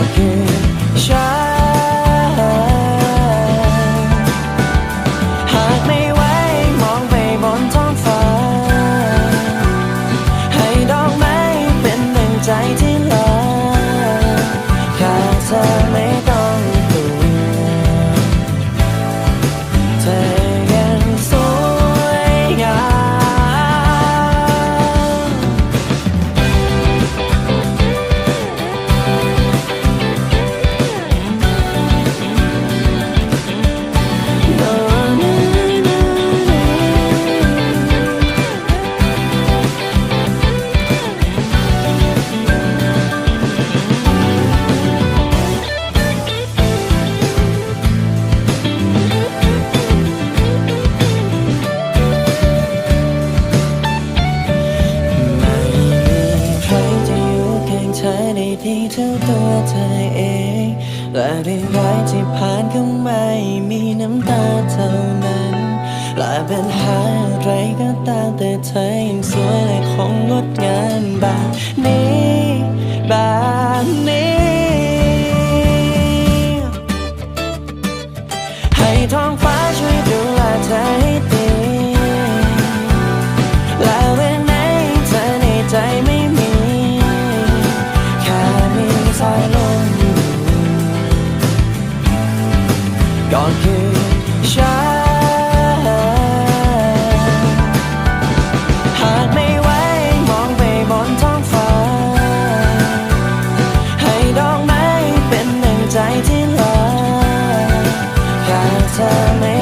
ก็คื ด้ดีเธอตัวเธอเอง และเรื่องร้ายที่ผ่านเข้ามามีน้ำตาเท่านั้นและปัญหาอะไรก็ตามแต่เธอยังสวยและคงงดงามแบบนี้แบบ ก่อนคือฉันหากไม่ไหวมองไปบนท้องฟ้า ให้ดอกไม้เป็นหนึ่งใจที่ลาแค่เธอไม่